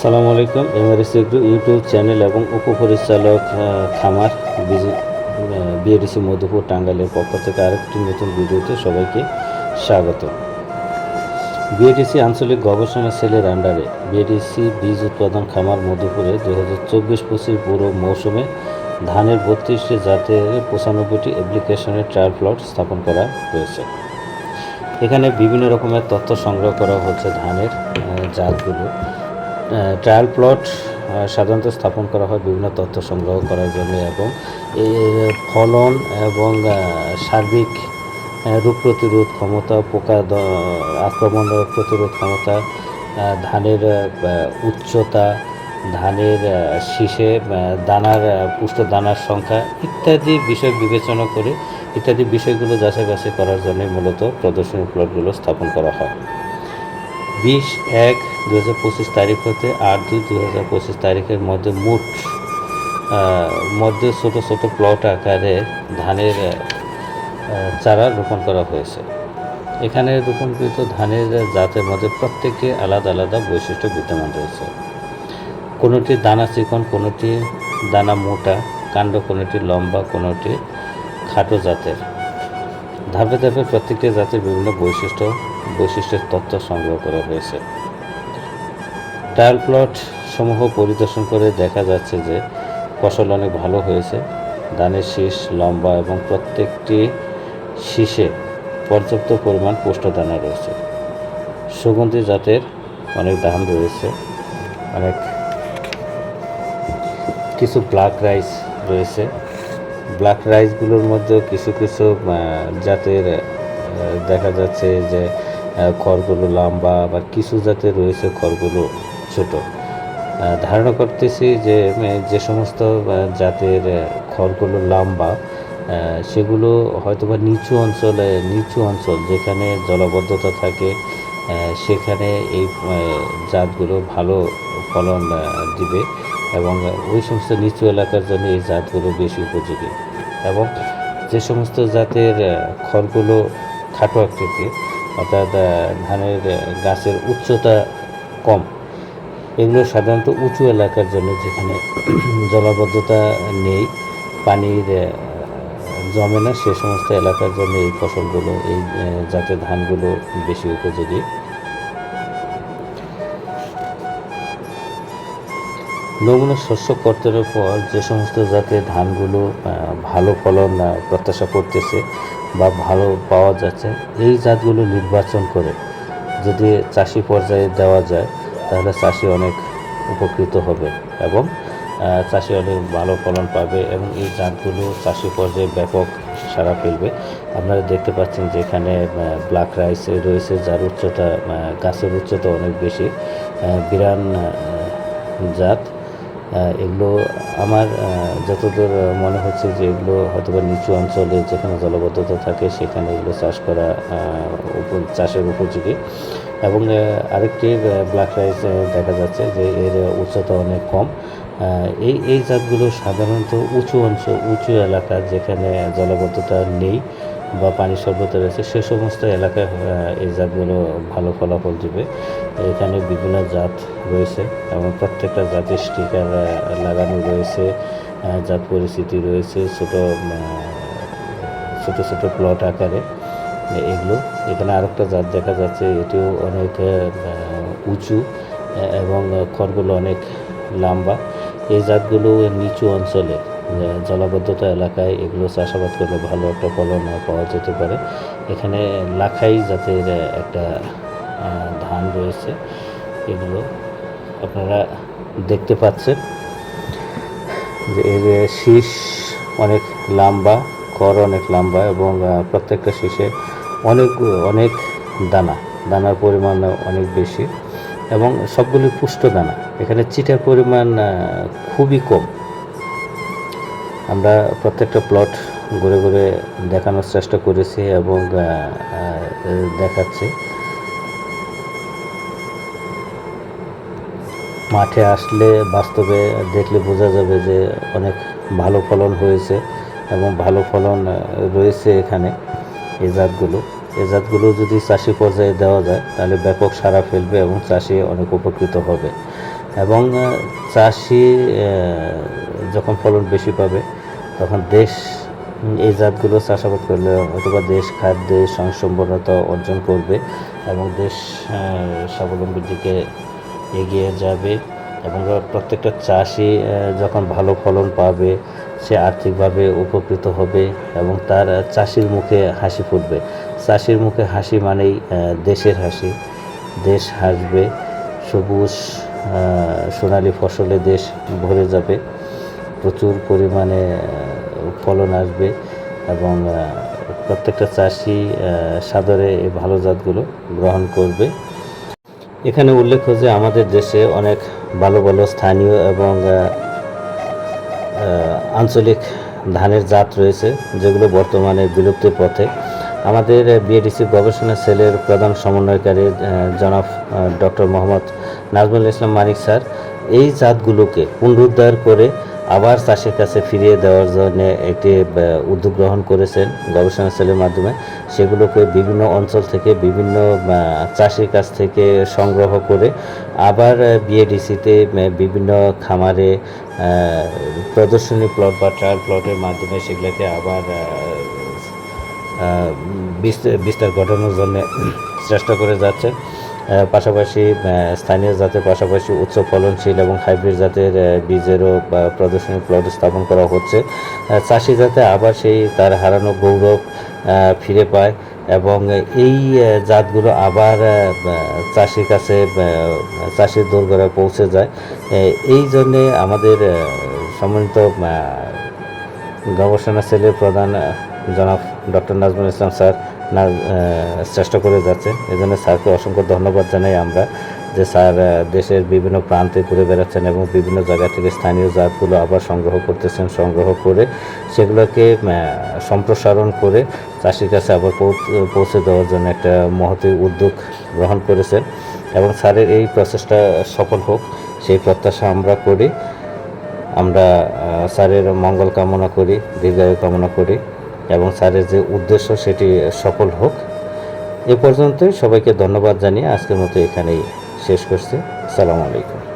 সালামু আলাইকুম, Mrs agro YouTube channel এবং উপপরিচালক খামার বিএডিসি মধুপুর টাঙ্গাইলের পক্ষ থেকে আরেকটি নতুন ভিডিওতে সবাইকে স্বাগত। বিএডিসি আঞ্চলিক গবেষণা সেলের আন্ডারে বিএডিসি বীজ উৎপাদন খামার মধুপুরে দু হাজার চব্বিশ পঁচিশ পুরো মৌসুমে ধানের বত্রিশটি জাতের পঁচানব্বইটি অ্যাপ্লিকেশনের ট্রায়াল প্লট স্থাপন করা হয়েছে। এখানে বিভিন্ন রকমের তথ্য সংগ্রহ করা হচ্ছে ধানের জাতগুলো। ট্রায়াল প্লট সাধারণত স্থাপন করা হয় বিভিন্ন তথ্য সংগ্রহ করার জন্য এবং ফলন এবং সার্বিক রোগ প্রতিরোধ ক্ষমতা, পোকা আক্রমণ প্রতিরোধ ক্ষমতা ধানের উচ্চতা, ধানের শীষে দানার পুষ্ট দানার সংখ্যা ইত্যাদি বিষয় বিবেচনা করে, ইত্যাদি বিষয়গুলো যাচাই বাছাই করার জন্য মূলত প্রদর্শনী প্লটগুলো স্থাপন করা হয়। বিশ এক দু হাজার পঁচিশ তারিখ হতে আট দুই দু হাজার পঁচিশ তারিখের মধ্যে মোট মধ্যে ছোট ছোট প্লট আকারে ধানের চারা রোপণ করা হয়েছে। এখানে রোপণকৃত ধানের জাতের মধ্যে প্রত্যেকে আলাদা আলাদা বৈশিষ্ট্য বিদ্যমান রয়েছে। কোনোটি দানা চিকন, কোনোটি দানা মোটা, কাণ্ড কোনোটি লম্বা, কোনোটি খাটো জাতের। ধাপে ধাপে প্রত্যেকটি জাতের বিভিন্ন বৈশিষ্ট্য, বৈশিষ্ট্যের তথ্য সংগ্রহ করা হয়েছে। ট্রায়াল প্লট সমূহ পরিদর্শন করে দেখা যাচ্ছে যে ফসল অনেক ভালো হয়েছে। ধানের শীষ, লম্বা এবং প্রত্যেকটি শীষে পর্যাপ্ত পরিমাণ পুষ্টদানা রয়েছে। সুগন্ধি জাতের অনেক দাম রয়েছে। অনেক কিছু ব্ল্যাক রাইস রয়েছে। ব্ল্যাক রাইসগুলোর মধ্যেও কিছু কিছু জাতের দেখা যাচ্ছে যে খড়গুলো লম্বা আবার কিছু জাতের রয়েছে খড়গুলো ছোট। ধারণা করতেছি যে যে সমস্ত জাতের খড়গুলো লম্বা সেগুলো হয়তোবা নিচু অঞ্চলে, নিচু অঞ্চল যেখানে জলবদ্ধতা থাকে সেখানে এই জাতগুলো ভালো ফলন দিবে। এবং ওই সমস্ত নিচু এলাকার জন্য এই জাতগুলো বেশি উপযোগী। এবং যে সমস্ত জাতের খড়গুলো খাটো আকৃতির, অর্থাৎ ধানের গাছের উচ্চতা কম, এগুলো সাধারণত উঁচু এলাকার জন্য যেখানে জলাবদ্ধতা নেই, পানির জমে না, সে সমস্ত এলাকার জন্য এই ফসলগুলো, এই জাতের ধানগুলো বেশি উপযোগী। নমুনা শস্য কর্তনের পর যে সমস্ত জাতের ধানগুলো ভালো ফলন প্রত্যাশা করতেছে বা ভালো পাওয়া যাচ্ছে, এই জাতগুলো নির্বাচন করে যদি চাষি পর্যায়ে দেওয়া যায়, তাহলে চাষি অনেক উপকৃত হবে এবং চাষি অনেক ভালো ফলন পাবে এবং এই জাতগুলো চাষি পর্যায়ে ব্যাপক সারা ফেলবে। আপনারা দেখতে পাচ্ছেন যে এখানে ব্ল্যাক রাইস রয়েছে, যার উচ্চতা গাছের উচ্চতা অনেক বেশি বিরান জাত। এগুলো আমার যতদূর মনে হচ্ছে যে এগুলো হয়তোবা নিচু অঞ্চলে যেখানে জলবদ্ধতা থাকে, সেখানে এগুলো চাষ করা চাষের উপযোগী। এবং আরেকটি ব্ল্যাক রাইস দেখা যাচ্ছে যে এর উচ্চতা অনেক কম। এই এই জাতগুলো সাধারণত উঁচু অঞ্চল উঁচু এলাকা যেখানে জলবদ্ধতা নেই। বা পানি সর্বত রয়েছে, সে সমস্ত এলাকায় এই জাতগুলো ভালো ফলাফল দেবে। এখানে বিভিন্ন জাত রয়েছে এবং প্রত্যেকটা জাতের স্টিকার লাগানো রয়েছে জাত পরিস্থিতি রয়েছে, ছোট ছোট ছোট প্লট আকারে এগুলো। এখানে আরেকটা জাত দেখা যাচ্ছে, এটিও অনেক উঁচু এবং খড়গুলো অনেক লম্বা। এই জাতগুলো নিচু অঞ্চলে জলাবদ্ধতা এলাকায় এগুলো চাষাবাদ করলে ভালো একটা ফলন পাওয়া যেতে পারে। এখানে লাখাই জাতের একটা ধান রয়েছে। এগুলো আপনারা দেখতে পাচ্ছেন। যে এর শীষ অনেক লম্বা কর অনেক লম্বা এবং প্রত্যেকটা শীষে অনেক অনেক দানা, দানার পরিমাণ অনেক বেশি এবং সবগুলি পুষ্ট দানা। এখানে চিটার পরিমাণ খুবই কম। আমরা প্রত্যেকটা প্লট ঘুরে ঘুরে দেখানোর চেষ্টা করেছি এবং দেখাচ্ছি। মাঠে আসলে বাস্তবে দেখলে বোঝা যাবে যে অনেক ভালো ফলন হয়েছে এবং ভালো ফলন রয়েছে এখানে এই জাতগুলো। এই জাতগুলো যদি চাষি পর্যায়ে দেওয়া যায় তাহলে ব্যাপক সাড়া ফেলবে এবং চাষি অনেক উপকৃত হবে। এবং চাষি যখন ফলন বেশি পাবে, তখন দেশ, এই জাতগুলো চাষাবাদ করলে অথবা দেশ খাদ্যে স্বয়ংসম্পূর্ণতা অর্জন করবে এবং দেশ স্বাবলম্বীর দিকে এগিয়ে যাবে এবং প্রত্যেকটা চাষি যখন ভালো ফলন পাবে, সে আর্থিকভাবে উপকৃত হবে এবং তার চাষির মুখে হাসি ফুটবে। চাষির মুখে হাসি মানেই দেশের হাসি। দেশ হাসবে, সবুজ সোনালী ফসলে দেশ ভরে যাবে। প্রচুর পরিমাণে ফলন আসবে এবং প্রত্যেকটা চাষি সাদরে এই ভালো জাতগুলো গ্রহণ করবে। এখানে উল্লেখ্য যে আমাদের দেশে অনেক ভালো ভালো স্থানীয় এবং আঞ্চলিক ধানের জাত রয়েছে, যেগুলো বর্তমানে বিলুপ্তির পথে। আমাদের বিএডিসি গবেষণা সেলের প্রধান সমন্বয়কারী জনাব ডক্টর মোহাম্মদ নাজমুল ইসলাম মানিক স্যার, এই জাতগুলোকে পুনরুদ্ধার করে আবার চাষের কাছে ফিরিয়ে দেওয়ার জন্য একটি উদ্যোগ গ্রহণ করেছেন গবেষণা সেলের মাধ্যমে। সেগুলোকে বিভিন্ন অঞ্চল থেকে বিভিন্ন চাষির কাছ থেকে সংগ্রহ করে আবার বিএডিসিতে বিভিন্ন খামারে প্রদর্শনী প্লট বা ট্রায়াল প্লটের মাধ্যমে সেগুলোকে আবার বিস্তার- ঘটানোর জন্য চেষ্টা করে যাচ্ছে। পাশাপাশি স্থানীয় জাতের পাশাপাশি উচ্চ ফলনশীল এবং হাইব্রিড জাতের বীজেরও প্রদর্শনী প্লট স্থাপন করা হচ্ছে। চাষি যাতে আবার সেই তার হারানো গৌরব ফিরে পায় এবং এই জাতগুলো আবার চাষির কাছে চাষির দোরগোড়ায় পৌঁছে যায়। এই জন্যে আমাদের সম্মানিত গবেষণা সেলের প্রধান জনাব ডক্টর নাজমুল ইসলাম স্যার না চেষ্টা করে যাচ্ছে। এজন্য স্যারকে অসংখ্য ধন্যবাদ জানাই আমরা যে স্যার দেশের বিভিন্ন প্রান্তে ঘুরে বেড়াচ্ছেন এবং বিভিন্ন জায়গা থেকে স্থানীয় জাতগুলো আবার সংগ্রহ করতেছেন, সংগ্রহ করে সেগুলোকে সম্প্রসারণ করে চাষির কাছে আবার পৌঁছ- দেওয়ার জন্য একটা মহতী উদ্যোগ গ্রহণ করেছেন এবং স্যারের এই প্রচেষ্টা সফল হোক, সেই প্রত্যাশা আমরা করি। আমরা স্যারের মঙ্গল কামনা করি, দীর্ঘায়ু কামনা করি। এবং স্যারের যে উদ্দেশ্য সেটি সফল হোক। এ পর্যন্তই সবাইকে ধন্যবাদ জানিয়ে আজকের মতো এখানেই শেষ করছি। সালামু আলাইকুম।